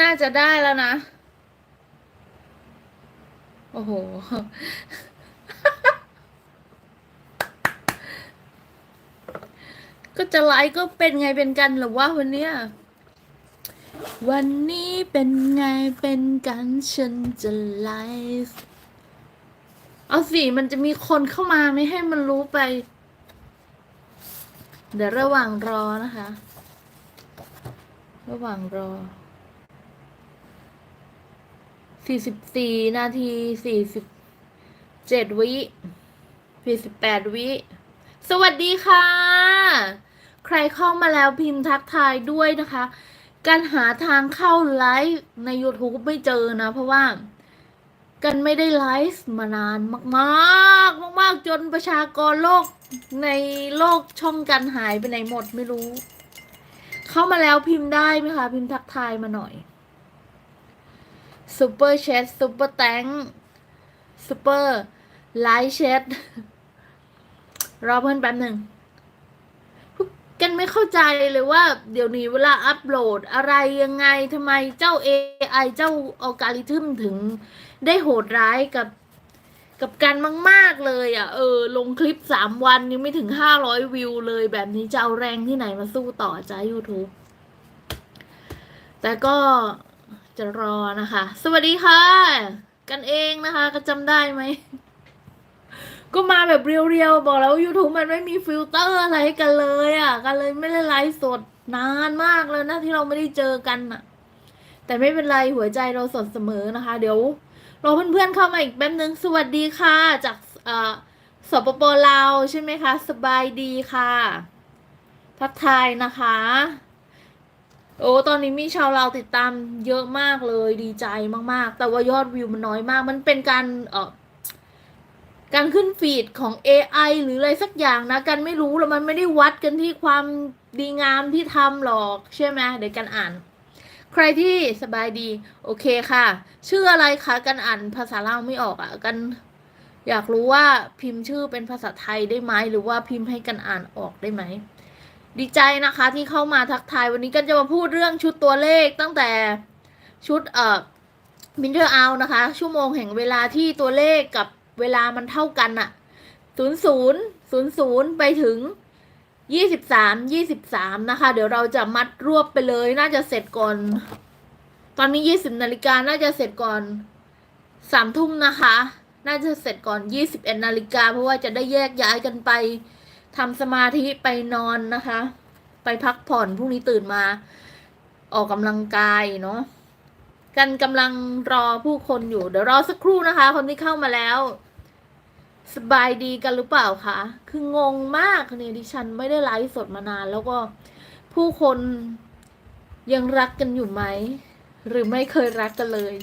น่าจะได้แล้วนะ โอ้โห ก็จะไลฟ์ก็เป็นไงเป็นกันหรือว่าวันเนี้ยวันนี้เป็นไงเป็นกันฉันจะไลฟ์เอาสิมันจะมีคนเข้ามาไม่ให้มันรู้ไป เดี๋ยวระหว่างรอนะคะ ระหว่างรอ สี่สิบสี่นาทีสี่สิบเจ็ดวิสี่สิบแปดวิ สวัสดีค่ะ ใครเข้ามาแล้วพิมพ์ทักทายด้วยนะคะ การหาทางเข้าไลฟ์ใน YouTube ไม่เจอนะ เพราะว่า กันไม่ได้ไลฟ์มานานมากๆ มากๆ จนประชากรโลกในโลกช่องกันหายไปไหนหมดไม่รู้ เข้ามาแล้วพิมพ์ได้ไหมคะ พิมพ์ทักทายมาหน่อย ซูเปอร์แชทซูเปอร์แตงซูเปอร์ไลท์แชทรอเพื่อนแป๊บหนึ่งกันไม่เข้าใจเลยว่า เดี๋ยวนี้เวลาอัปโหลดอะไรยังไงทำไมเจ้า AI เจ้าอัลกอริทึมถึงได้โหดร้ายกับกับกันมาก ๆ เลยอะ เออ ลงคลิปสามวันยังไม่ถึงห้าร้อยวิวเลยแบบนี้จะเอาแรงที่ไหนมาสู้ต่อจ้า YouTube แต่ก็ จะรอนะคะ สวัสดีค่ะ กันเองนะคะ ก็จำได้ไหม ก็มาแบบเรียวๆ บอกแล้ว YouTube มันไม่มีฟิลเตอร์อะไรกันเลยอะ กันเลยไม่ได้ไลฟ์สดนานมากเลยนะที่เราไม่ได้เจอกันอะ แต่ไม่เป็นไรหัวใจเราสดเสมอนะคะ เดี๋ยวรอเพื่อนๆเข้ามาอีกแป๊บนึง สวัสดีค่ะ จากอ่อสปปลาวใช่ไหมคะ สบายดีค่ะ ทักทายนะคะ โอ้ตอนนี้มีชาวเราติดตามเยอะมากเลยดีใจมากๆ แต่ว่ายอดวิวมันน้อยมาก มันเป็นการเอ่อการขึ้นฟีดของ AI หรืออะไรสักอย่างนะ กันไม่รู้แล้วมันไม่ได้วัดกันที่ความดีงามที่ทำหรอกใช่ไหมเดี๋ยวกันอ่าน ใครที่สบายดี โอเคค่ะ ชื่ออะไรคะกันอ่านภาษาเลาไม่ออกอะ่ะกัน อยากรู้ว่าพิมพ์ชื่อเป็นภาษาไทยได้ไหมหรือว่าพิมพ์ให้กันอ่านออกได้ไหม ดีใจนะคะที่เข้ามาทักทายวันนี้กันจะมาพูดเรื่องชุดตัวเลขตั้งแต่ชุดเอ่อมินเทอร์เอานะคะ ชั่วโมงแห่งเวลาที่ตัวเลขกับเวลามันเท่ากันอะศูนย์ศูนย์ศูนย์ศูนย์ไปถึงยี่สิบสามยี่สิบสามนะคะ เดี๋ยวเราจะมัดรวบไปเลย น่าจะเสร็จก่อน ตอนนี้ยี่สิบนาฬิกาน่าจะเสร็จก่อนสามทุ่มนะคะ น่าจะเสร็จก่อนยี่สิบเอ็ดนาฬิกาเพราะว่าจะได้แยกย้ายกันไป ทำสมาธิไปนอนนะคะ ไปพักผ่อนพรุ่งนี้ตื่นมา ออกกำลังกายเนาะกันกำลังรอผู้คนอยู่เดี๋ยวรอสักครู่นะคะ คนที่เข้ามาแล้ว สบายดีกันหรือเปล่าคะคืองงมากเนี่ยดิฉันไม่ได้ไลฟ์สดมานาน แล้วก็ผู้คนยังรักกันอยู่ไหม หรือไม่เคยรักกันเลย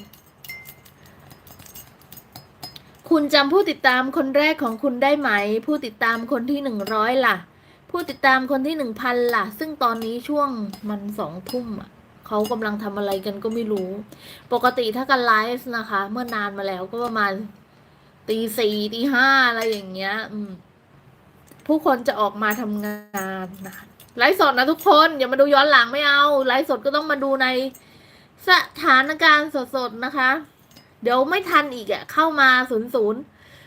คุณจำผู้ติดตามคนแรกของคุณได้ไหม ผู้ติดตามคนที่หนึ่งร้อยล่ะ ผู้ติดตามคนที่หนึ่งพันล่ะ ซึ่งตอนนี้ช่วงมันสองทุ่มอะเขากำลังทำอะไรกันก็ไม่รู้ ปกติถ้ากันไลฟ์นะคะ เมื่อนานมาแล้วก็ประมาณตีสี่ตีห้าอะไรอย่างเงี้ย อืม ผู้คนจะออกมาทำงานนะคะไลฟ์สดนะทุกคนอย่ามาดูย้อนหลังไม่เอาไลฟ์สดก็ต้องมาดูในสถานการณ์สดๆนะคะ เดี๋ยวไม่ทันอีกอะเข้ามาศูนย์ศูนย์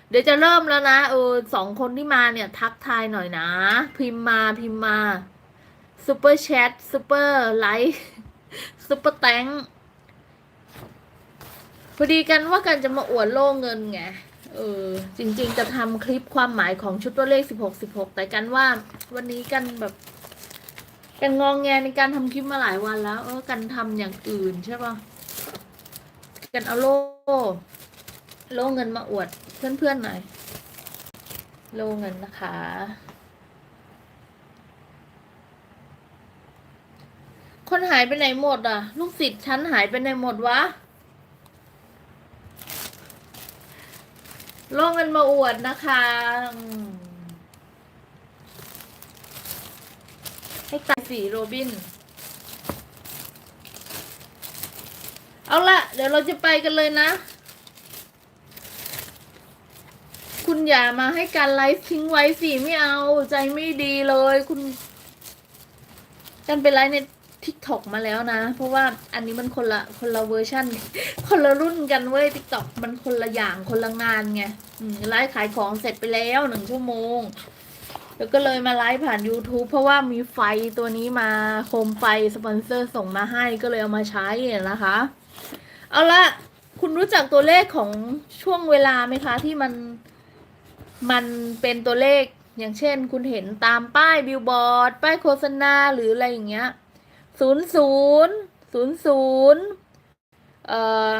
เดี๋ยวจะเริ่มแล้วนะเออสองคนที่มาเนี่ย ทักทายหน่อยนะ พิมพ์มาพิมพ์มาซูเปอร์แชทซูเปอร์ไลฟ์ซุปเปอร์แตงพอดีกันว่ากันจะมาอวดโล่เงินไงเออจริง ๆ จะทำคลิปความหมายของชุดตัวเลขสิบหกสิบหกแต่กันว่าวันนี้กันแบบกันงองแงในการทำคลิปมาหลายวันแล้ว เออกันทำอย่างอื่นใช่ปะ กันเอาโล่โล่เงินมาอวดเพื่อนๆหน่อยโล่เงินนะคะ คนหายไปไหนหมดอะ ลูกศิษย์ฉันหายไปไหนหมดวะโล่เงกันมาอวดนะคะให้ตายสีโรบิน เอาละเดี๋ยวเราจะไปกันเลยนะ คุณอย่ามาให้การไลฟ์ทิ้งไว้สิไม่เอาใจไม่ดีเลยคุณกันเป็นไรใน TikTok มาแล้วนะ เพราะว่าอันนี้มันคนละคนละเวอร์ชันคนละรุ่นกันเว้ย TikTok มันคนละอย่างคนละงานไงไลฟ์ขายของเสร็จไปแล้วหนึ่งชั่วโมง แล้วก็เลยมาไลฟ์ผ่าน YouTube เพราะว่ามีไฟตัวนี้มาโคมไฟสปอนเซอร์ส่งมาให้ก็เลยเอามาใช้นะคะ เอาละคุณรู้จักตัวเลขของช่วงเวลาไหมคะ ที่มันมันเป็นตัวเลขอย่างเช่น คุณเห็นตามป้ายบิลบอร์ด ป้ายโฆษณาหรืออะไรอย่างเงี้ยศูนย์ศูนย์ศูนย์ศูนย์เอ่อ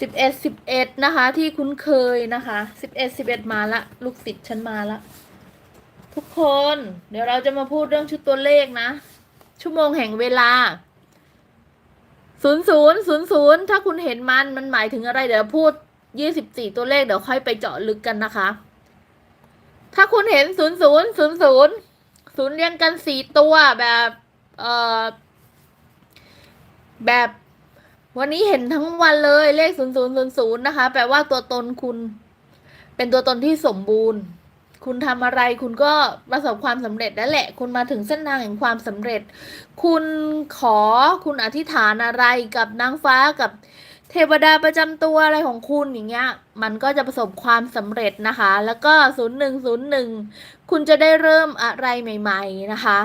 สิบเอ็ดสิบเอ็ดนะคะ ที่คุ้นเคยนะคะสิบเอ็ดสิบเอ็ดมาละ ลูกศิษย์ฉันมาละ ทุกคน เดี๋ยวเราจะมาพูดเรื่องชุดตัวเลขนะ ชั่วโมงแห่งเวลา ศูนย์ศูนย์ศูนย์ศูนย์ถ้าคุณเห็นมันมันหมายถึงอะไร เดี๋ยวพูดยี่สิบสี่ตัวเลขเดี๋ยวค่อยไปเจาะลึกกันนะคะ ถ้าคุณเห็นศูนย์ศูนย์ศูนย์ศูนย์ศูนย์เรียงกันสี่ตัวแบบเอ่อแบบวันนี้เห็นทั้งวันเลยเลขศูนย์ศูนย์ศูนย์ศูนย์นะคะ แปลว่าตัวตนคุณ เป็นตัวตนที่สมบูรณ์ คุณทำอะไรคุณก็ประสบความสำเร็จแล้วแหละ คุณมาถึงเส้นทางแห่งความสำเร็จ คุณขอคุณอธิษฐานอะไรกับนางฟ้ากับเทวดาประจำตัวอะไรของคุณอย่างเงี้ย มันก็จะประสบความสำเร็จนะคะ แล้วก็ศูนย์หนึ่งศูนย์หนึ่งคุณจะได้เริ่มอะไรใหม่ ๆนะคะ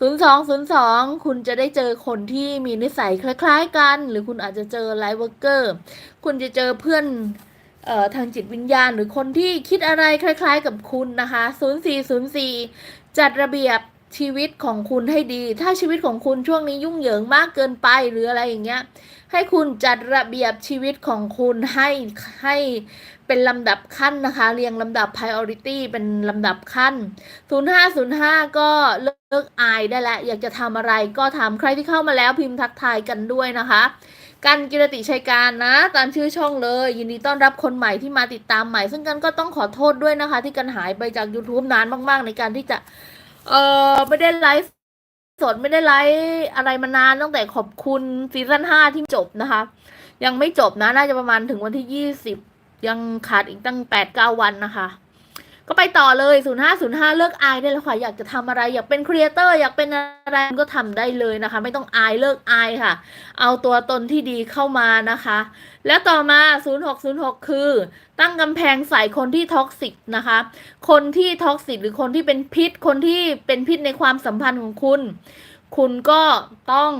ศูนย์สองศูนย์สองคุณจะได้เจอคนที่มีนิสัยคล้าย ๆ กัน หรือคุณอาจจะเจอไลฟ์เวอร์กเกอร์ คุณจะเจอเพื่อน ทางจิตวิญญาณหรือคนที่คิดอะไรคล้าย ๆ กับคุณนะคะ 0404 จัดระเบียบชีวิตของคุณให้ดี ถ้าชีวิตของคุณช่วงนี้ยุ่งเหยิงมากเกินไปหรืออะไรอย่างเงี้ย ให้คุณจัดระเบียบชีวิตของคุณให้ให้เป็นลำดับขั้นนะคะ เรียงลำดับ priority เป็นลำดับขั้น 0505 ก็เลิกอายได้แล้ว อยากจะทำอะไรก็ทำ ใครที่เข้ามาแล้วพิมพ์ทักทายกันด้วยนะคะ กันกิรติชัยการนะ ตามชื่อช่องเลย ยินดีต้อนรับคนใหม่ที่มาติดตามใหม่ ซึ่งกันก็ต้องขอโทษด้วยนะคะ ที่กันหายไปจาก YouTube นานมาก ๆ ในการที่จะ เออไม่ได้ไลฟ์สดไม่ได้ไลฟ์อะไรมานานตั้งแต่ขอบคุณซีซั่นห้าที่จบนะคะ ยังไม่จบนะ น่าจะประมาณถึงวันที่ยี่สิบยังขาดอีกตั้งแปดเก้าวันนะคะ ก็ไปต่อเลย 0505 เลิกอายได้แล้วค่ะ อยากจะทำอะไร อยากเป็นครีเอเตอร์ อยากเป็นอะไรก็ทำได้เลยนะคะ ไม่ต้องอายเลิกอายค่ะ เอาตัวตนที่ดีเข้ามานะคะ แล้วต่อมา 0606 คือ ตั้งกำแพงใส่คนที่ท็อกซิกนะคะ คนที่ท็อกซิกหรือคนที่เป็นพิษ คนที่เป็นพิษในความสัมพันธ์ของคุณ คุณก็ต้อง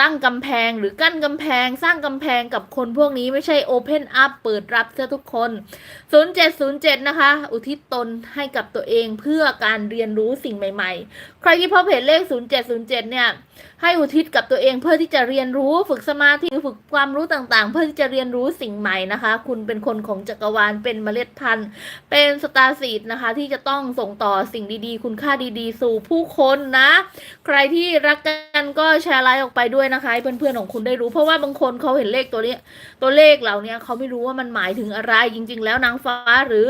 ตั้งกำแพงหรือกั้นกำแพง สร้างกำแพงกับคนพวกนี้ไม่ใช่โอเพนอัพเปิดรับเสื้อทุกคน 0707 นะคะ อุทิศตนให้กับตัวเองเพื่อการเรียนรู้สิ่งใหม่ ๆใครที่พบเห็นเลข 0707 เนี่ย ให้อุทิศกับตัวเองเพื่อที่จะเรียนรู้ฝึกสมาธิฝึกความรู้ต่างๆ เพื่อที่จะเรียนรู้สิ่งใหม่นะคะ คุณเป็นคนของจักรวาลเป็นเมล็ดพันธุ์ เป็นสตาร์ซีดนะคะ ที่จะต้องส่งต่อสิ่งดีๆ คุณค่าดีๆ สู่ผู้คนนะ ใครที่รักกันก็แชร์ไลน์ออกไปด้วยนะคะให้เพื่อนๆของคุณได้รู้ เพราะว่าบางคนเขาเห็นเลขตัวนี้ตัวเลขเหล่านี้เขาไม่รู้ว่ามันหมายถึงอะไรจริง ๆ แล้วนางฟ้าหรือ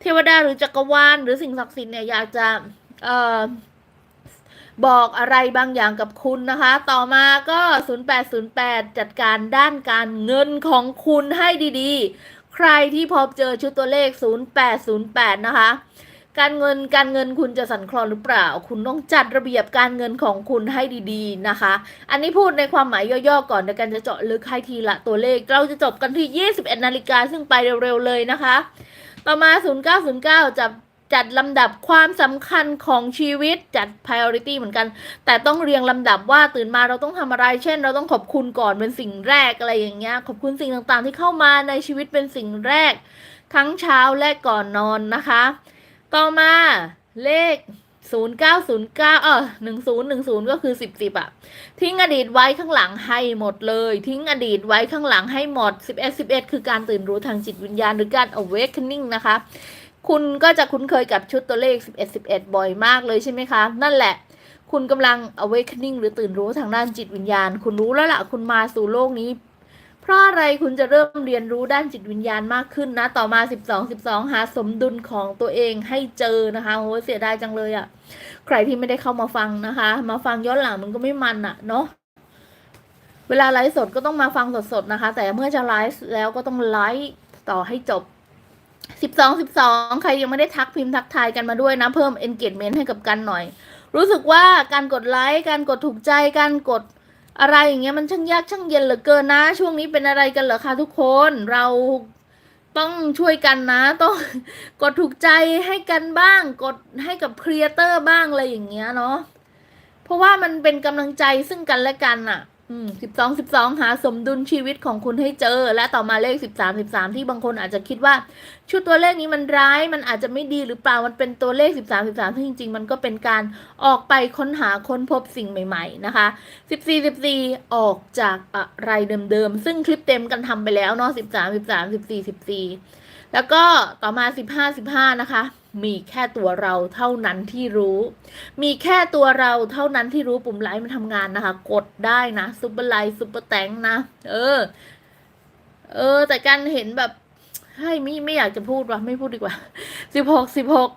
เทวดาหรือจักรวาลหรือสิ่งศักดิ์สิทธิ์เนี่ยอยากจะเอ่อ บอกอะไรบางอย่างกับคุณนะคะ ต่อมาก็ 0808 จัดการด้านการเงินของคุณให้ดีๆ ใครที่พบเจอชุดตัวเลข 0808 นะคะ การเงินการเงินคุณจะสั่นคลอนหรือเปล่า คุณต้องจัดระเบียบการเงินของคุณให้ดีๆนะคะ อันนี้พูดในความหมายย่อๆก่อนในการจะเจาะลึกให้ทีละตัวเลข เราจะจบกันที่ 21นาฬิกาซึ่งไปเร็วๆเลยนะคะ ต่อมา 0909จะ จัดลำดับความสำคัญของชีวิตจัด priority เหมือนกัน แต่ต้องเรียงลำดับว่าตื่นมาเราต้องทำอะไร เช่น เราต้องขอบคุณก่อนเป็นสิ่งแรกอะไรอย่างเงี้ย ขอบคุณสิ่งต่างๆ ที่เข้ามาในชีวิตเป็นสิ่งแรก ทั้งเช้าและก่อนนอนนะคะ ต่อมาเลข 0909เออ1010 ก็คือ 10 10อะทิ้งอดีตไว้ข้างหลังให้หมดเลย ทิ้งอดีตไว้ข้างหลังให้หมด 11 11 คือการตื่นรู้ทางจิตวิญญาณหรือการ awakening นะคะ คุณก็จะคุ้นเคยกับชุดตัวเลข 11 11 บ่อยมากเลยใช่ไหมคะ นั่นแหละ คุณกำลัง awakening หรือตื่นรู้ทางด้านจิตวิญญาณ คุณรู้แล้วล่ะ คุณมาสู่โลกนี้ เพราะอะไรคุณจะเริ่มเรียนรู้ด้านจิตวิญญาณมากขึ้นนะ ต่อมา 12 12 หาสมดุลของตัวเองให้เจอนะคะโอ้เสียดายจังเลยอะ่ะ ใครที่ไม่ได้เข้ามาฟังนะคะ มาฟังย้อนหลังมันก็ไม่มันอะ่ะเนาะเวลาไลฟ์สดก็ต้องมาฟังสดๆนะคะ แต่เมื่อจะไลฟ์แล้วก็ต้องไลฟ์ต่อให้จบ 12 12ใครยังไม่ได้ทักพิมพ์ทักทายกันมาด้วยนะ เพิ่ม engagement ให้กับกันหน่อย รู้สึกว่าการกดไลค์การกดถูกใจการกดอะไรอย่างเงี้ยมันช่างยากช่างเย็นเหลือเกินนะ ช่วงนี้เป็นอะไรกันเหรอคะทุกคนเราต้องช่วยกันนะ ต้องกดถูกใจให้กันบ้าง กดให้กับครีเอเตอร์บ้างอะไรอย่างเงี้ยเนาะเพราะว่ามันเป็นกำลังใจซึ่งกันและกันอะ อืมสิบสองสิบสองหาสมดุลชีวิตของคุณให้เจอ และต่อมาเลขสิบสามสิบสามที่บางคนอาจจะคิดว่า ชุดตัวเลขนี้มันร้าย มันอาจจะไม่ดีหรือเปล่ามันเป็นตัวเลขสิบสามสิบสามที่จริง ๆ มันก็เป็นการออกไปค้นหาค้นพบสิ่งใหม่ ๆ นะคะสิบสี่สิบสี่ออกจากอะไรเดิมๆ ซึ่งคลิปเต็มกันทำไปแล้วเนาะสิบสามสิบสามสิบสี่สิบสี่แล้วก็ต่อมาสิบห้าสิบห้านะคะ มีแค่ตัวเราเท่านั้นที่รู้ มีแค่ตัวเราเท่านั้นที่รู้ปุ่มไลค์มันทำงานนะคะ กดได้นะซุปเปอร์ไลค์ซุปเปอร์แตงนะ เออ เออ แต่การเห็นแบบให้ไม่ไม่อยากจะพูดว่ะไม่พูดดีกว่าสิบหกสิบหก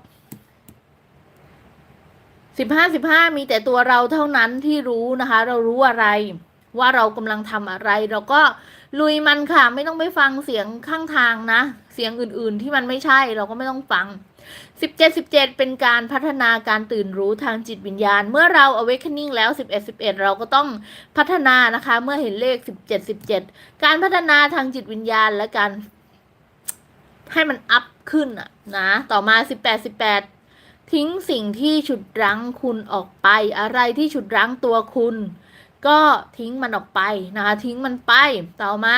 สิบห้าสิบห้ามีแต่ตัวเราเท่านั้นที่รู้นะคะ เรารู้อะไร ว่าเรากำลังทำอะไร เราก็ลุยมันค่ะ ไม่ต้องไปฟังเสียงข้างทางนะ เสียงอื่นๆที่มันไม่ใช่เราก็ไม่ต้องฟัง สิบเจ็ดสิบเจ็ดเป็นการพัฒนาการตื่นรู้ทางจิตวิญญาณ เมื่อเรา awakening แล้วสิบเอ็ดสิบเอ็ดเราก็ต้องพัฒนานะคะ เมื่อเห็นเลขสิบเจ็ดสิบเจ็ดการพัฒนาทางจิตวิญญาณและการให้มันอัพขึ้นอะนะ ต่อมาสิบแปดสิบแปดทิ้งสิ่งที่ฉุดรั้งคุณออกไป อะไรที่ฉุดรั้งตัวคุณ ก็ทิ้งมันออกไปนะคะ ทิ้งมันไป ต่อมา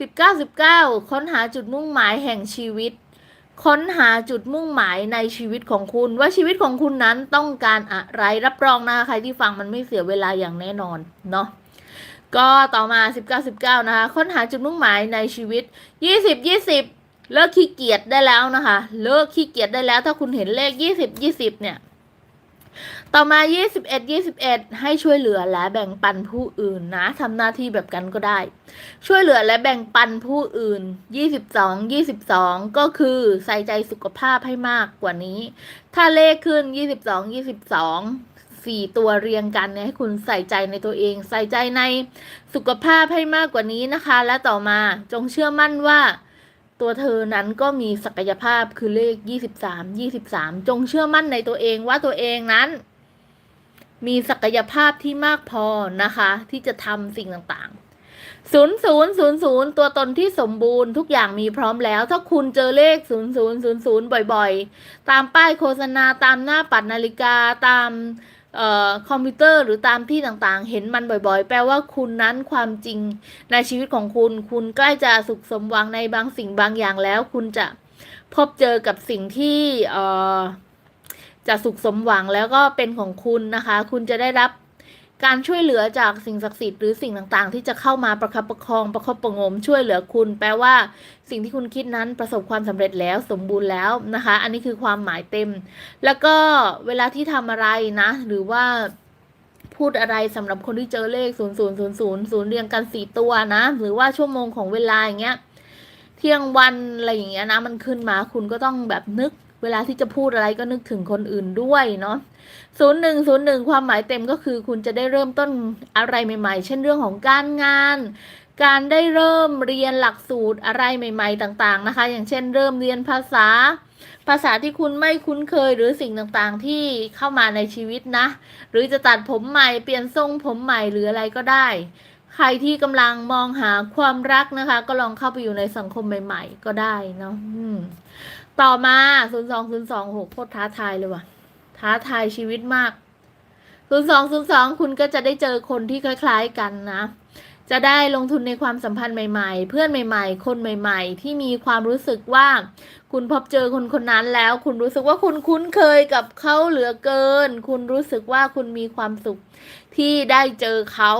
สิบเก้าสิบเก้าค้นหาจุดมุ่งหมายแห่งชีวิต ค้นหาจุดมุ่งหมายในชีวิตของคุณ ว่าชีวิตของคุณนั้นต้องการอะไรรับรองนะคะใครที่ฟังมันไม่เสียเวลาอย่างแน่นอนเนาะก็ต่อมา 19 19 นะคะ ค้นหาจุดมุ่งหมายในชีวิต 20 20 เลิกขี้เกียจได้แล้วนะคะ เลิกขี้เกียจได้แล้วถ้าคุณเห็นเลข 20 20 เนี่ย ต่อมา 21 21 ให้ช่วยเหลือและแบ่งปันผู้อื่นนะทำหน้าที่แบบกันก็ได้ ช่วยเหลือและแบ่งปันผู้อื่น 22 22 ก็คือใส่ใจสุขภาพให้มากกว่านี้ ถ้าเลขขึ้น 22 22สี่ตัวเรียงกันเนี่ยให้คุณใส่ใจในตัวเอง ใส่ใจในสุขภาพให้มากกว่านี้นะคะ และต่อมาจงเชื่อมั่นว่า ตัวเธอนั้นก็มีศักยภาพคือเลข 23 23 จงเชื่อมั่นในตัวเองว่าตัวเองนั้น มีศักยภาพที่มากพอนะคะ ที่จะทำสิ่งต่างๆศูนย์ศูนย์ศูนย์ศูนย์ตัวตนที่สมบูรณ์ทุกอย่างมีพร้อมแล้ว ถ้าคุณเจอเลขศูนย์ศูนย์ศูนย์ศูนย์บ่อยๆ ตามป้ายโฆษณาตามหน้าปัดนาฬิกาตามออคอมพิวเตอร์หรือตามที่ต่างๆ เห็นมันบ่อยๆ แปลว่าคุณนั้นความจริงในชีวิตของคุณ คุณใกล้จะสุขสมหวังในบางสิ่งบางอย่างแล้ว คุณจะพบเจอกับสิ่งที่เออ จะสุขสมหวังแล้วก็เป็นของคุณนะคะ คุณจะได้รับการช่วยเหลือจากสิ่งศักดิ์สิทธิ์หรือสิ่งต่างๆ ที่จะเข้ามาประคับประคองประคบประงม ช่วยเหลือคุณ แปลว่าสิ่งที่คุณคิดนั้นประสบความสำเร็จแล้วสมบูรณ์แล้วนะคะ อันนี้คือความหมายเต็ม แล้วก็เวลาที่ทำอะไรนะ หรือว่าพูดอะไรสำหรับคนที่เจอเลข 0 0 0 0 0เรียงกันสี่ตัวนะ หรือว่าชั่วโมงของเวลาอย่างเงี้ยเที่ยงวันอะไรอย่างเงี้ยนะมันขึ้นมาคุณก็ต้องแบบนึก เวลาที่จะพูดอะไรก็นึกถึงคนอื่นด้วยเนาะศูนย์หนึ่งศูนย์หนึ่งความหมายเต็มก็คือ คุณจะได้เริ่มต้นอะไรใหม่ ๆ เช่นเรื่องของการงาน การได้เริ่มเรียนหลักสูตรอะไรใหม่ ๆ ต่าง ๆ นะคะ อย่างเช่น เริ่มเรียนภาษา ภาษาที่คุณไม่คุ้นเคยหรือสิ่งต่างๆ ที่เข้ามาในชีวิตนะ หรือจะตัดผมใหม่เปลี่ยนทรงผมใหม่หรืออะไรก็ได้ ใครที่กำลังมองหาความรักนะคะ ก็ลองเข้าไปอยู่ในสังคมใหม่ ๆ ก็ได้เนาะ อืมต่อมา0 2 0 2 6โคตรท้าทายเลยว่ะ ท้าทายชีวิตมาก0 2 0 2คุณก็จะได้เจอคนที่คล้าย ๆกันนะ จะได้ลงทุนในความสัมพันธ์ใหม่ ๆ เพื่อนใหม่ ๆ คนใหม่ ๆ ที่มีความรู้สึกว่า คุณพบเจอคนคนนั้นแล้ว คุณรู้สึกว่าคุณคุ้นเคยกับเขาเหลือเกิน คุณรู้สึกว่าคุณมีความสุขที่ได้เจอเขา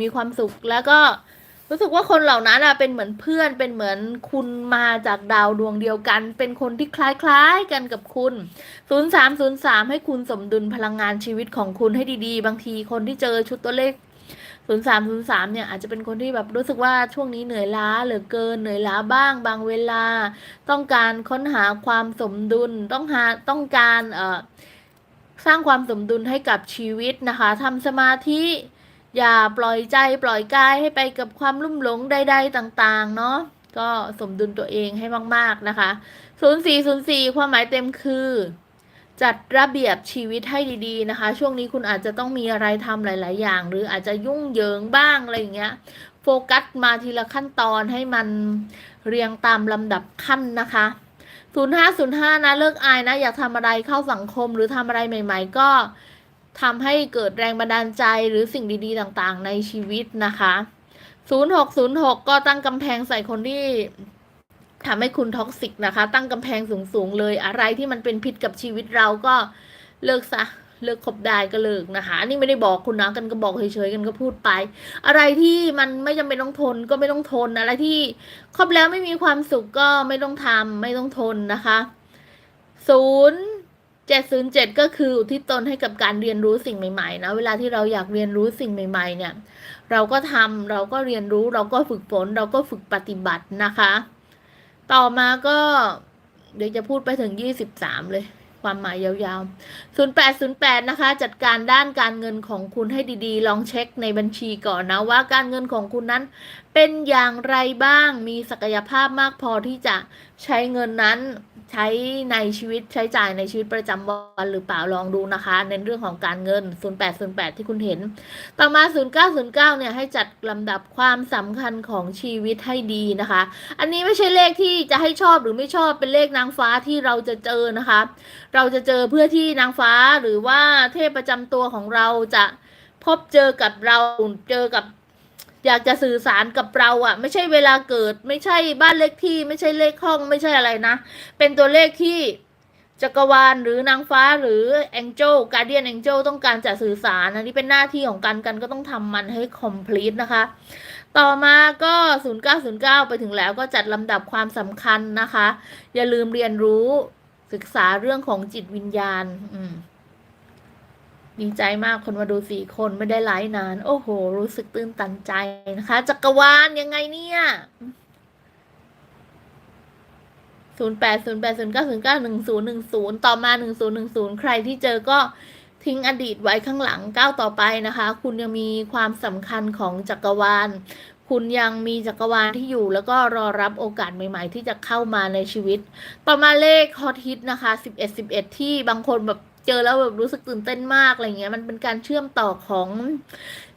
มีความสุขแล้วก็ รู้สึกว่าคนเหล่านั้นอะเป็นเหมือนเพื่อนเป็นเหมือนคุณมาจากดาวดวงเดียวกัน เป็นคนที่คล้ายๆกันกับคุณ 0303 ให้คุณสมดุลพลังงานชีวิตของคุณให้ดีๆ บางทีคนที่เจอชุดตัวเลข 0303 เนี่ยอาจจะเป็นคนที่แบบรู้สึกว่าช่วงนี้เหนื่อยล้าเหลือเกินเหนื่อยล้าบ้าง บางเวลา ต้องการค้นหาความสมดุลต้องหาต้องการเอ่อสร้างความสมดุลให้กับชีวิตนะคะทำสมาธิ อย่าปล่อยใจปล่อยกายให้ไปกับความลุ่มหลงใด ๆ ต่าง ๆ เนาะก็สมดุลตัวเองให้มาก ๆ นะคะ 0404 ความหมายเต็มคือ จัดระเบียบชีวิตให้ดี ๆ นะคะ ช่วงนี้คุณอาจจะต้องมีอะไรทำหลาย ๆ อย่าง หรืออาจจะยุ่งเหยิงบ้างอะไรอย่างเงี้ย โฟกัสมาทีละขั้นตอนให้มันเรียงตามลำดับขั้นนะคะ0505 นะ เลิกอายนะ อยากทำอะไรเข้าสังคมหรือทำอะไรใหม่ ๆ ก็ ทำให้เกิดแรงบันดาลใจหรือสิ่งดีๆต่างๆ ในชีวิตนะคะ 0606 ก็ตั้งกำแพงใส่คนที่ทำให้คุณท็อกซิกนะคะ ตั้งกำแพงสูงๆ เลยอะไรที่มันเป็นพิษกับชีวิตเราก็เลิกซะเลิกคบได้ก็เลิกนะคะอันนี้ไม่ได้บอกคุณนะกันก็บอกเฉยๆกันก็พูดไป อะไรที่มันไม่จำเป็นต้องทนก็ไม่ต้องทน อะไรที่คบแล้วไม่มีความสุขก็ไม่ต้องทำไม่ต้องทนนะคะศูนย์ เจ็ดศูนย์เจ็ดก็คืออุทิศตนให้กับการเรียนรู้สิ่งใหม่ๆนะเวลาที่เราอยากเรียนรู้สิ่งใหม่ๆ เนี่ย เราก็ทำเราก็เรียนรู้เราก็ฝึกฝนเราก็ฝึกปฏิบัตินะคะ ต่อมาก็เดี๋ยวจะพูดไปถึงยี่สิบสามเลย ความหมายยาวๆ 0808 นะคะ จัดการด้านการเงินของคุณให้ดีๆ ลองเช็คในบัญชีก่อนนะว่าการเงินของคุณนั้น เป็นอย่างไรบ้างมีศักยภาพมากพอที่จะใช้เงินนั้น ใช้ในชีวิตใช้จ่ายในชีวิตประจำวันหรือเปล่าลองดูนะคะ ในเรื่องของการเงิน 0808 ที่คุณเห็น ต่อมา 0909 เนี่ยให้จัดลำดับความสำคัญของชีวิตให้ดีนะคะ อันนี้ไม่ใช่เลขที่จะให้ชอบหรือไม่ชอบเป็นเลขนางฟ้าที่เราจะเจอนะคะ เราจะเจอเพื่อที่นางฟ้าหรือว่าเทพประจำตัวของเราจะพบเจอกับเราเจอกับ อยากจะสื่อสารกับเราอะ่ะไม่ใช่เวลาเกิด ไม่ใช่บ้านเลขที่ไม่ใช่เลขห้องไม่ใช่อะไรนะ เป็นตัวเลขที่จักรวาลหรือนางฟ้าหรือแองเจิลการเดียนแองเจิลต้องการจะสื่อสารอันนี้เป็นหน้าที่ของกันกันก็ต้องทำมันให้ complete นะคะ ต่อมาก็ 0909 ไปถึงแล้วก็จัดลำดับความสำคัญนะคะ อย่าลืมเรียนรู้ศึกษาเรื่องของจิตวิญญาณ อืม ดีใจมากคนมาดูสี่คนไม่ได้ไลฟ์นาน โอ้โห รู้สึกตื้นตันใจนะคะจักรวาลยังไงเนี่ยศูนย์แปดศูนย์แปดศูนย์เก้าศูนย์เก้าหนึ่งศูนย์หนึ่งศูนย์ต่อมาหนึ่งศูนย์หนึ่งศูนย์ใครที่เจอก็ทิ้งอดีตไว้ข้างหลังก้าวต่อไปนะคะ คุณยังมีความสำคัญของจักรวาล คุณยังมีจักรวาลที่อยู่ แล้วก็รอรับโอกาสใหม่ ๆ ที่จะเข้ามาในชีวิต ต่อมาเลขฮอตฮิตนะคะสิบเอ็ดสิบเอ็ดที่บางคนแบบ เจอแล้วแบบรู้สึกตื่นเต้นมากอะไรเงี้ยมันเป็นการเชื่อมต่อของ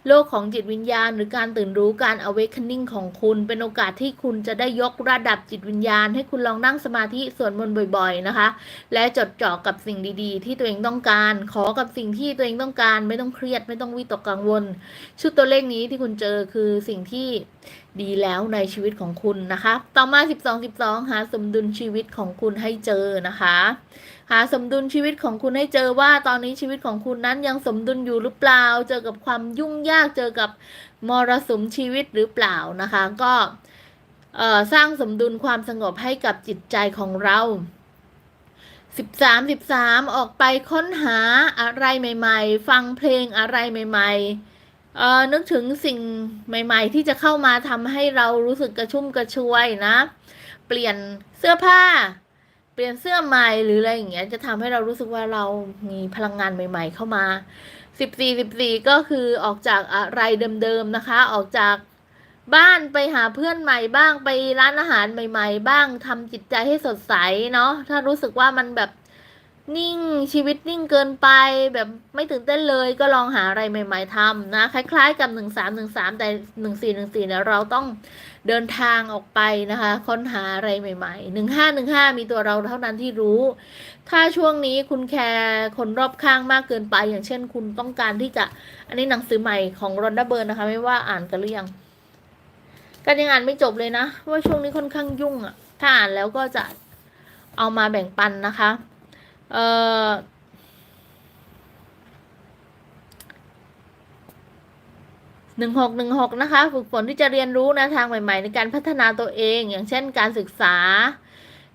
โลกของจิตวิญญาณ หรือการตื่นรู้การ awakening ของคุณ เป็นโอกาสที่คุณจะได้ยกระดับจิตวิญญาณ ให้คุณลองนั่งสมาธิสวดมนต์บ่อย ๆ นะคะ และจดจ่อกับสิ่งดีๆ ที่ตัวเองต้องการ ขอกับสิ่งที่ตัวเองต้องการ ไม่ต้องเครียดไม่ต้องวิตกกังวล ชุดตัวเลขนี้ที่คุณเจอคือสิ่งที่ ดีแล้วในชีวิตของคุณนะคะ ต่อมา 12 12 หาสมดุลชีวิตของคุณให้เจอนะคะ หาสมดุลชีวิตของคุณให้เจอว่าตอนนี้ชีวิตของคุณนั้นยังสมดุลอยู่หรือเปล่า เจอกับความยุ่งยาก เจอกับมรสุมชีวิตหรือเปล่านะคะ ก็สร้างสมดุลความสงบให้กับจิตใจของเรา13 13ออกไปค้นหาอะไรใหม่ ๆ ฟังเพลงอะไรใหม่ ๆ นึกถึงสิ่งใหม่ ๆ ที่จะเข้ามาทำให้เรารู้สึกกระชุ่มกระชวยนะ เปลี่ยนเสื้อผ้า เปลี่ยนเสื้อใหม่หรืออะไรอย่างเงี้ยจะทำให้เรารู้สึกว่าเรามีพลังงานใหม่ ๆ เข้ามา 14 14 ก็คือออกจากอะไรเดิมๆนะคะ ออกจากบ้านไปหาเพื่อนใหม่บ้างไปร้านอาหารใหม่ ๆ บ้างทำจิตใจให้สดใสเนาะถ้ารู้สึกว่ามันแบบ นิ่งชีวิตนิ่งเกินไปแบบไม่ตื่นเต้นเลยก็ลองหาอะไรใหม่ ๆทำนะคล้ายๆ กับหนึ่งสามหนึ่งสามแต่หนึ่งสี่หนึ่งสี่เนี่ยเราต้องเดินทางออกไปนะคะ ค้นหาอะไรใหม่ๆหนึ่งห้าหนึ่งห้ามีตัวเราเท่านั้นที่รู้ ถ้าช่วงนี้คุณแคร์คนรอบข้างมากเกินไป อย่างเช่น คุณต้องการที่จะอันนี้หนังสือใหม่ของรอนดับเบิร์นนะคะ ไม่ว่าอ่านกันหรือยังกันยังอ่านไม่จบเลยนะว่าช่วงนี้ค่อนข้างยุ่งอะถ้าอ่านแล้วก็จะเอามาแบ่งปันนะคะ เอ่อหนึ่งหกหนึ่งหกนะคะ ฝึกฝนที่จะเรียนรู้แนวทางใหม่ ๆ ในการพัฒนาตัวเอง อย่างเช่นการศึกษา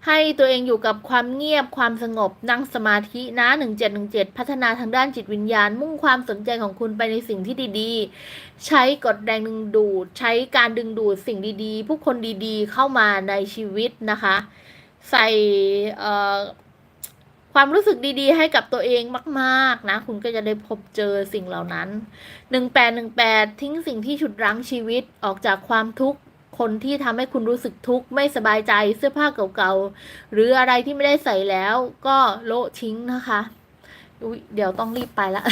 ให้ตัวเองอยู่กับความเงียบความสงบนั่งสมาธินะหนึ่งเจ็ดหนึ่งเจ็ดพัฒนาทางด้านจิตวิญญาณ มุ่งความสนใจของคุณไปในสิ่งที่ดีๆ ใช้กฎแรงดึงดูด ใช้การดึงดูดสิ่งดีๆ ผู้คนดีๆ เข้ามาในชีวิตนะคะ ใส่เอ่อ ความรู้สึกดีๆ ให้กับตัวเองมาก ๆ นะ คุณก็จะได้พบเจอสิ่งเหล่านั้น 1818 ทิ้งสิ่งที่ฉุดรั้งชีวิตออกจากความทุกข์คนที่ทำให้คุณรู้สึกทุกข์ไม่สบายใจเสื้อผ้าเก่าๆ หรืออะไรที่ไม่ได้ใส่แล้วก็โละทิ้งนะคะอุ๊ยเดี๋ยวต้องรีบไปละ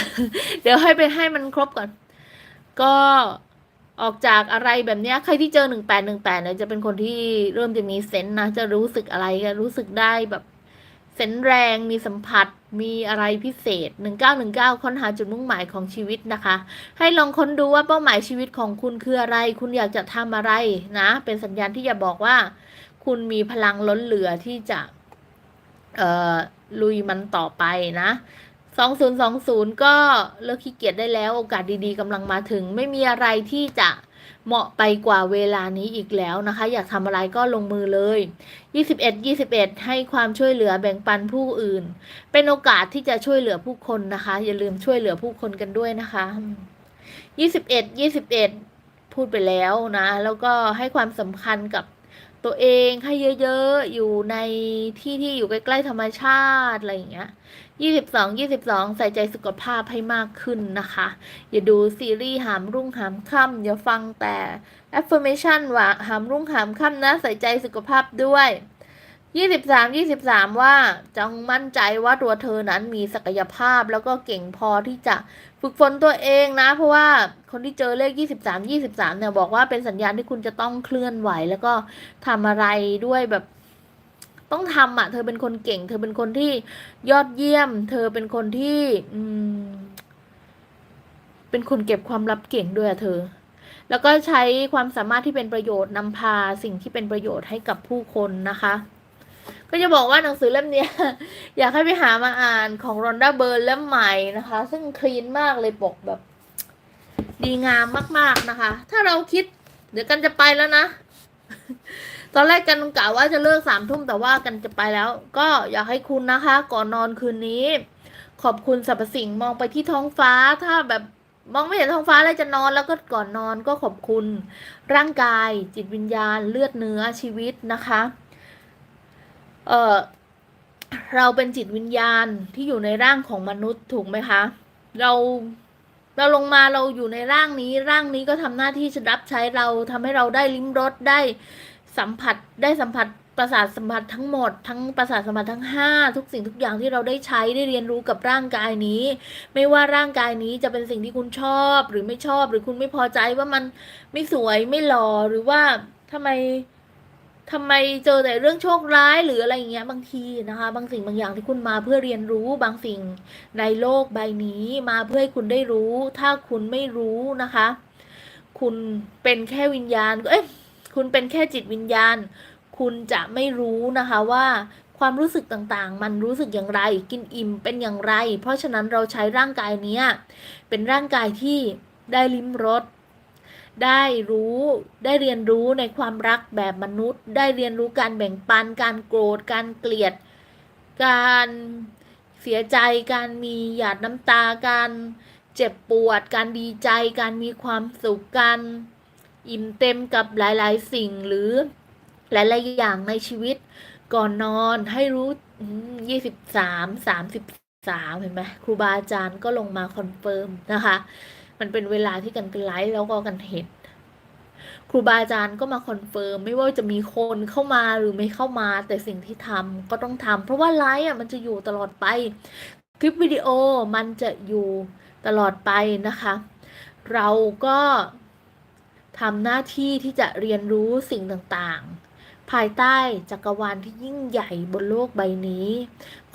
เดี๋ยวให้ไปให้มันครบก่อน ก็ออกจากอะไรแบบนี้ใครที่เจอหนึ่งแปดหนึ่งแปดเนี่ยจะเป็นคนที่เริ่มจะมีเซนส์นะ จะรู้สึกอะไรจะรู้สึกได้แบบ เซนแรงมีสัมผัสมีอะไรพิเศษหนึ่งเก้าหนึ่งเก้าค้นหาจุดมุ่งหมายของชีวิตนะคะ ให้ลองค้นดูว่าเป้าหมายชีวิตของคุณคืออะไร คุณอยากจะทำอะไรนะ เป็นสัญญาณที่จะบอกว่า คุณมีพลังล้นเหลือที่จะลุยมันต่อไปนะสองศูนย์สองศูนย์ก็เลิกขี้เกียจได้แล้ว โอกาสดีๆกำลังมาถึง ไม่มีอะไรที่จะ เหมาะไปกว่าเวลานี้อีกแล้วนะคะ อยากทำอะไรก็ลงมือเลยยี่สิบเอ็ดยี่สิบเอ็ดให้ความช่วยเหลือแบ่งปันผู้อื่น เป็นโอกาสที่จะช่วยเหลือผู้คนนะคะ อย่าลืมช่วยเหลือผู้คนกันด้วยนะคะยี่สิบเอ็ดยี่สิบเอ็ดพูดไปแล้วนะ แล้วก็ให้ความสำคัญกับตัวเองให้เยอะๆ อยู่ในที่ที่อยู่ใกล้ๆธรรมชาติอะไรอย่างเงี้ย ยี่สิบสองยี่สิบสองใส่ใจสุขภาพให้มากขึ้นนะคะ อย่าดูซีรีส์หามรุ่งหามค่ำอย่าฟังแต่ affirmation ว่าหามรุ่งหามค่ำนะ ใส่ใจสุขภาพด้วยยี่สิบสามยี่สิบสามว่าจงมั่นใจว่าตัวเธอนั้นมีศักยภาพแล้วก็เก่งพอที่จะฝึกฝนตัวเองนะ เพราะว่าคนที่เจอเลขยี่สิบสามยี่สิบสามเนี่ยบอกว่าเป็นสัญญาณที่คุณจะต้องเคลื่อนไหว แล้วก็ทำอะไรด้วยแบบ ต้องทำอะ เธอเป็นคนเก่ง เธอเป็นคนที่ยอดเยี่ยม เธอเป็นคนที่อืมเป็นคนเก็บความลับเก่งด้วยอะเธอ แล้วก็ใช้ความสามารถที่เป็นประโยชน์นำพาสิ่งที่เป็นประโยชน์ให้กับผู้คนนะคะก็จะบอกว่าหนังสือเล่มนี้อยากให้ไปหามาอ่านของรอนด้าเบิร์นเล่มใหม่นะคะ ซึ่งคลีนมากเลยปกแบบ ดีงามมาก ๆนะคะ ถ้าเราคิด เดี๋ยวกันจะไปแล้วนะ ตอนแรกกันกะว่าจะเลิกสามทุ่มแต่ว่ากันจะไปแล้ว ก็อยากให้คุณนะคะ ก่อนนอนคืนนี้ ขอบคุณสรรพสิ่งมองไปที่ท้องฟ้าถ้าแบบมองไม่เห็นท้องฟ้าแล้วจะนอนแล้วก็ก่อนนอนก็ขอบคุณ ร่างกาย จิตวิญญาณเลือดเนื้อชีวิตนะคะ เออเราเป็นจิตวิญญาณที่อยู่ในร่างของมนุษย์ถูกไหมคะ เราเราลงมาเราอยู่ในร่างนี้ ร่างนี้ก็ทำหน้าที่จะรับใช้เราทำให้เราได้ลิ้มรสได้ สัมผัสได้สัมผัสประสาทสัมผัสทั้งหมด ทั้งประสาทสัมผัสทั้งห้าทุกสิ่งทุกอย่างที่เราได้ใช้ได้เรียนรู้กับร่างกายนี้ ไม่ว่าร่างกายนี้จะเป็นสิ่งที่คุณชอบหรือไม่ชอบ หรือคุณไม่พอใจว่ามันไม่สวยไม่หล่อหรือว่าทำไมทำไมเจอแต่เรื่องโชคร้ายหรืออะไรอย่างเงี้ยบางทีนะคะ บางสิ่งบางอย่างที่คุณมาเพื่อเรียนรู้บางสิ่งในโลกใบนี้มาเพื่อให้คุณได้รู้ ถ้าคุณไม่รู้นะคะ คุณเป็นแค่วิญญาณเอ้ย คุณเป็นแค่จิตวิญญาณ คุณจะไม่รู้นะคะว่าความรู้สึกต่างๆ มันรู้สึกอย่างไร กินอิ่มเป็นอย่างไร เพราะฉะนั้นเราใช้ร่างกายเนี้ยเป็นร่างกายที่ได้ลิ้มรส ได้รู้ได้เรียนรู้ในความรักแบบมนุษย์ ได้เรียนรู้การแบ่งปัน การโกรธ การเกลียด การเสียใจ การมีหยาดน้ำตา การเจ็บปวด การดีใจ การมีความสุข การ อิ่มเต็มกับหลายๆ สิ่งหรือหลายๆอย่างในชีวิต ก่อนนอนให้รู้ยี่สิบสามสามสิบสามเห็นไหมครูบาอาจารย์ก็ลงมาคอนเฟิร์มนะคะ มันเป็นเวลาที่กันไลฟ์แล้วก็กันเห็นครูบาอาจารย์ก็มาคอนเฟิร์มไม่ว่าจะมีคนเข้ามาหรือไม่เข้ามา แต่สิ่งที่ทำก็ต้องทำเพราะว่าไลฟ์อะมันจะอยู่ตลอดไป คลิปวิดีโอมันจะอยู่ตลอดไปนะคะ เราก็ ทำหน้าที่ที่จะเรียนรู้สิ่งต่างๆ ภายใต้จักรวาลที่ยิ่งใหญ่บนโลกใบนี้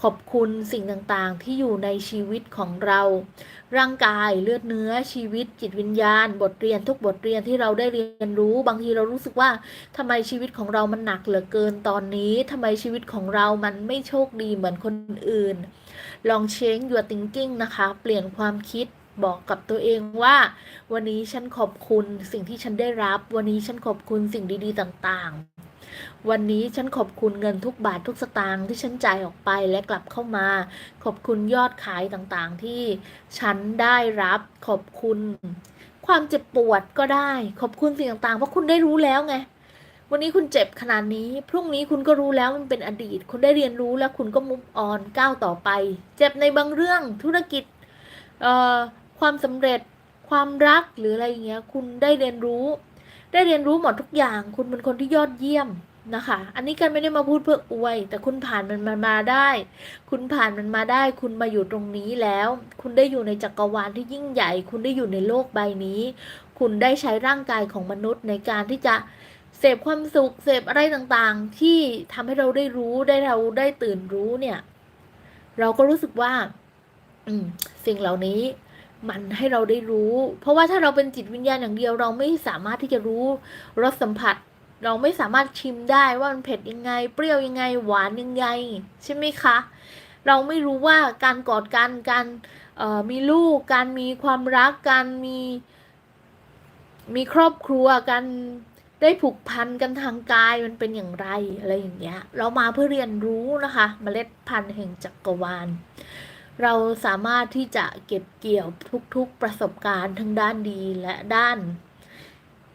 ขอบคุณสิ่งต่างๆ ที่อยู่ในชีวิตของเรา ร่างกายเลือดเนื้อชีวิตจิตวิญญาณ บทเรียนทุกบทเรียนที่เราได้เรียนรู้ บางทีเรารู้สึกว่าทำไมชีวิตของเรามันหนักเหลือเกินตอนนี้ทำไมชีวิตของเรามันไม่โชคดีเหมือนคนอื่น ลอง change your thinking นะคะ เปลี่ยนความคิด บอกกับตัวเองว่า วันนี้ฉันขอบคุณสิ่งที่ฉันได้รับ วันนี้ฉันขอบคุณสิ่งดีๆต่างๆ วันนี้ฉันขอบคุณเงินทุกบาททุกสตางค์ที่ฉันจ่ายออกไปและกลับเข้ามา ขอบคุณยอดขายต่างๆ ที่ฉันได้รับขอบคุณ ความเจ็บปวดก็ได้ ขอบคุณสิ่งต่างๆ เพราะคุณได้รู้แล้วไงวันนี้คุณเจ็บขนาดนี้ พรุ่งนี้คุณก็รู้แล้วมันเป็นอดีต คุณได้เรียนรู้แล้วคุณก็มุฟออนก้าวต่อไป เจ็บในบางเรื่องธุรกิจเอ่อ ความสำเร็จ ความรักหรืออะไรอย่างเงี้ย คุณได้เรียนรู้ ได้เรียนรู้หมดทุกอย่าง คุณเป็นคนที่ยอดเยี่ยมนะคะ อันนี้กันไม่ได้มาพูดเพื่ออวย แต่คุณผ่านมันมามาได้ คุณผ่านมันมาได้ คุณมาอยู่ตรงนี้แล้ว คุณได้อยู่ในจักรวาลที่ยิ่งใหญ่ คุณได้อยู่ในโลกใบนี้ คุณได้ใช้ร่างกายของมนุษย์ในการที่จะเสพความสุข เสพอะไรต่างๆ ที่ทำให้เราได้รู้ ได้เราได้ตื่นรู้เนี่ย เราก็รู้สึกว่า อืม สิ่งเหล่านี้ มันให้เราได้รู้ เพราะว่าถ้าเราเป็นจิตวิญญาณอย่างเดียว เราไม่สามารถที่จะรู้รสสัมผัส เราไม่สามารถชิมได้ว่ามันเผ็ดยังไง เปรี้ยวยังไง หวานยังไง ใช่ไหมคะ เราไม่รู้ว่าการกอดกันการมีลูก การมีความรัก การมีมีครอบครัวการได้ผูกพันกันทางกายมันเป็นอย่างไรอะไรอย่างเงี้ย เรามาเพื่อเรียนรู้นะคะเมล็ดพันธุ์แห่งจักรวาล เราสามารถที่จะเก็บเกี่ยวทุกๆประสบการณ์ทั้งด้านดีและด้าน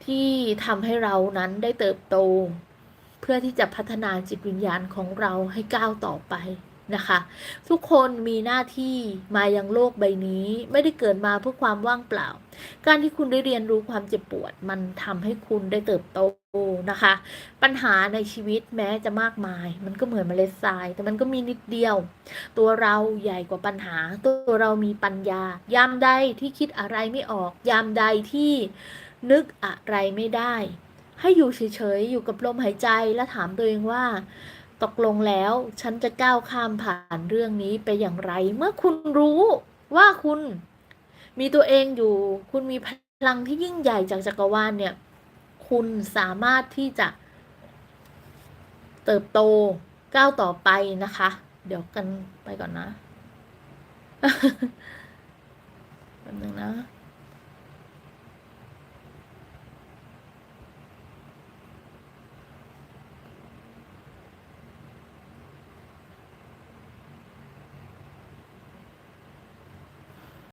ที่ทำให้เรานั้นได้เติบโต เพื่อที่จะพัฒนาจิตวิญญาณของเราให้ก้าวต่อไป นะคะ ทุกคนมีหน้าที่มายังโลกใบนี้ ไม่ได้เกิดมาเพื่อความว่างเปล่า การที่คุณได้เรียนรู้ความเจ็บปวด มันทำให้คุณได้เติบโตนะคะ ปัญหาในชีวิตแม้จะมากมาย มันก็เหมือนเมล็ดทราย แต่มันก็มีนิดเดียว ตัวเราใหญ่กว่าปัญหา ตัวเรามีปัญญา ยามใดที่คิดอะไรไม่ออก ยามใดที่นึกอะไรไม่ได้ ให้อยู่เฉยๆอยู่กับลมหายใจและถามตัวเองว่า ตกลงแล้ว ฉันจะก้าวข้ามผ่านเรื่องนี้ไปอย่างไร เมื่อคุณรู้ว่าคุณมีตัวเองอยู่ คุณมีพลังที่ยิ่งใหญ่จากจักรวาลเนี่ย คุณสามารถที่จะ เติบโตก้าวต่อไปนะคะ เดี๋ยวกันไปก่อนนะแป๊บนึงนะ